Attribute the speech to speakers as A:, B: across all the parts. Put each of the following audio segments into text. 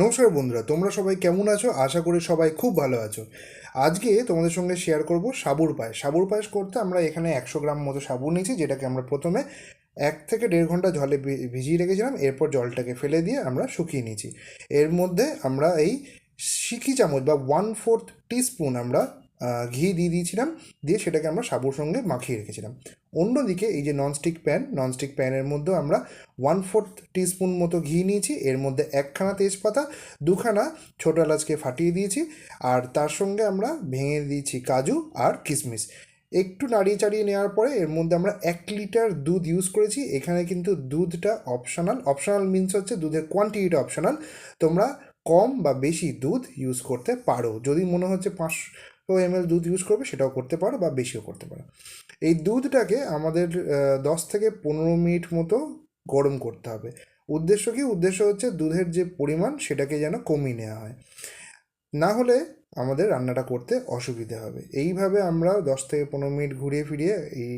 A: নমস্কার বন্ধুরা, তোমরা সবাই কেমন আছো? আশা করি সবাই খুব ভালো আছো। আজকে তোমাদের সঙ্গে শেয়ার করব সাবুর পায়েস। সাবুর পায়েস করতে আমরা এখানে একশো গ্রাম মতো সাবু নিয়েছি, যেটাকে আমরা প্রথমে এক থেকে দেড় ঘণ্টা জলে ভিজিয়ে রেখেছিলাম, এরপর জলটাকে ফেলে দিয়ে আমরা শুকিয়ে নিয়েছি। এর মধ্যে আমরা এই শিখি চামচ বা ওয়ান ফোর্থ টিস্পুন আমরা ঘি দিয়ে দিয়েছিলাম, দিয়ে সেটাকে আমরা সাবুর সঙ্গে মাখিয়ে রেখেছিলাম। অন্যদিকে এই যে ননস্টিক প্যান ননস্টিক প্যানের মধ্যেও আমরা ওয়ান ফোর্থ টিস্পুন মতো ঘি নিয়েছি, এর মধ্যে একখানা তেজপাতা, দুখানা ছোটো এলাচকে ফাটিয়ে দিয়েছি, আর তার সঙ্গে আমরা ভেঙে দিয়েছি কাজু আর কিশমিশ। একটু নাড়িয়ে চাড়িয়ে নেওয়ার পরে এর মধ্যে আমরা এক লিটার দুধ ইউজ করেছি, এখানে কিন্তু দুধটা অপশনাল অপশনাল মিনস হচ্ছে দুধের কোয়ান্টিটিটা অপশনাল তোমরা কম বা বেশি দুধ ইউজ করতে পারো। যদি মনে হচ্ছে পাঁচশো এমএল দুধ ইউজ করবে, সেটাও করতে পারো বা বেশিও করতে পারো। এই দুধটাকে আমাদের দশ থেকে পনেরো মিনিট মতো গরম করতে হবে। উদ্দেশ্য কি? উদ্দেশ্য হচ্ছে দুধের যে পরিমাণ, সেটাকে যেন কমিয়ে নেওয়া হয়। না হলে আমাদের রান্নাটা করতে অসুবিধে হবে। এইভাবে আমরা দশ থেকে পনেরো মিনিট ঘুরিয়ে ফিরিয়ে এই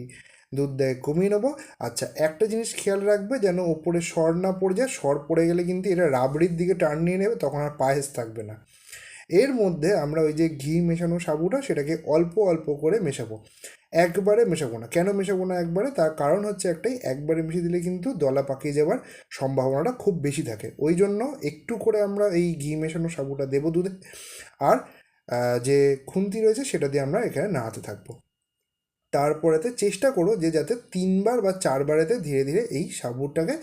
A: দুধ দেয় কমিয়ে নেব। আচ্ছা একটা জিনিস খেয়াল রাখবে, যেন ওপরে সর না পড়ে যায়। সর পড়ে গেলে কিন্তু এটা রাবড়ির দিকে টার্ন নিয়ে নেবে, তখন আর পায়েস থাকবে না। এর মধ্যে আমরা ওই যে ঘি মেশানো সাবুটা সেটাকে অল্প অল্প করে মেশাবো। একবারে মেশাবো না। কেন মেশাবো না একবারে? তার কারণ হচ্ছে একটাই, একবারে মিশিয়ে দিলে কিন্তু দলা পাকিয়ে যাওয়ার সম্ভাবনাটা খুব বেশি থাকে। ওই জন্য একটু করে আমরা এই ঘি মেশানো সাবুটা দেবো দুধে। আর যে খুন্তি রয়েছে সেটা দিয়ে আমরা এখানে নাড়াতে থাকব। তারপরেতে চেষ্টা করো যে যাতে তিনবার বা চারবারেতে ধীরে ধীরে এই সাবুটাকে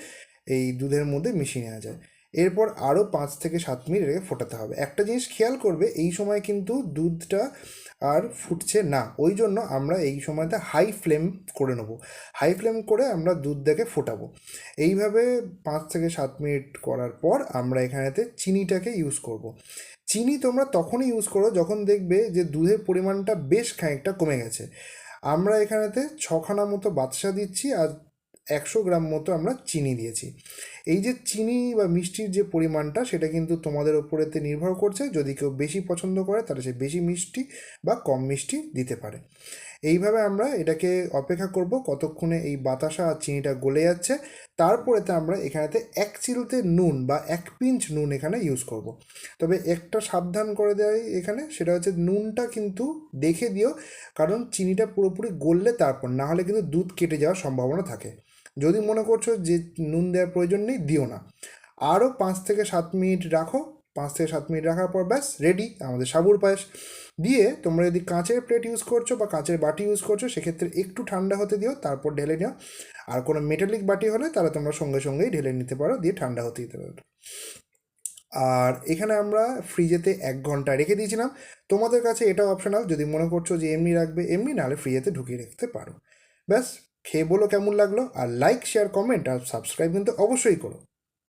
A: এই দুধের মধ্যে মিশিয়ে নেওয়া যায়। এরপর আরও পাঁচ থেকে সাত মিনিট এটাকে ফোটাতে হবে। একটা জিনিস খেয়াল করবে, এই সময় কিন্তু দুধটা আর ফুটছে না। ওই জন্য আমরা এই সময়তে হাই ফ্লেম করে নেব। হাই ফ্লেম করে আমরা দুধটাকে ফোটাবো। এইভাবে পাঁচ থেকে সাত মিনিট করার পর আমরা এখানেতে চিনিটাকে ইউজ করব। চিনি তোমরা তখনই ইউজ করো যখন দেখবে যে দুধের পরিমাণটা বেশ খানিকটা কমে গেছে। আমরা এখানেতে ছখানা মতো বাদশা দিচ্ছি আর একশো গ্রাম মতো আমরা চিনি দিয়েছি। এই যে চিনি বা মিষ্টির যে পরিমাণটা, সেটা কিন্তু তোমাদের ওপরেতে নির্ভর করছে। যদি কেউ বেশি পছন্দ করে, তাহলে সে বেশি মিষ্টি বা কম মিষ্টি দিতে পারে। এইভাবে আমরা এটাকে অপেক্ষা করব কতক্ষণে এই বাতাসা আর চিনিটা গলে যাচ্ছে। তারপরেতে আমরা এখানেতে এক চিলতে নুন বা এক পিঞ্চ নুন এখানে ইউজ করব। তবে একটা সাবধান করে দেয় এখানে, সেটা হচ্ছে নুনটা কিন্তু দেখে দিও, কারণ চিনিটা পুরোপুরি গললে তারপর না হলে কিন্তু দুধ কেটে যাওয়ার সম্ভাবনা থাকে। যদি মনে করছ যে নুন দেওয়ার প্রয়োজন নেই, দিও না। আরও পাঁচ থেকে সাত মিনিট রাখো। পাঁচ থেকে সাত মিনিট রাখার পর ব্যাস রেডি আমাদের সাবুর পায়েস। দিয়ে তোমরা যদি কাঁচের প্লেট ইউজ করছ বা কাঁচের বাটি ইউজ করছ, সেক্ষেত্রে একটু ঠান্ডা হতে দিও, তারপর ঢেলে নিও। আর কোনো মেটালিক বাটি হলে তাহলে তোমরা সঙ্গে সঙ্গেই ঢেলে নিতে পারো, দিয়ে ঠান্ডা হতে দিতে পারো। আর এখানে আমরা ফ্রিজেতে এক ঘণ্টা রেখে দিয়েছিলাম। তোমাদের কাছে এটা অপশনাল যদি মনে করছ যে এমনি রাখবে, এমনি নাহলে ফ্রিজেতে ঢুকিয়ে রাখতে পারো। ব্যাস খেয়ে বলো কেমন লাগল আর লাইক শেয়ার কমেন্ট আর সাবস্ক্রাইব কিন্তু অবশ্যই করো।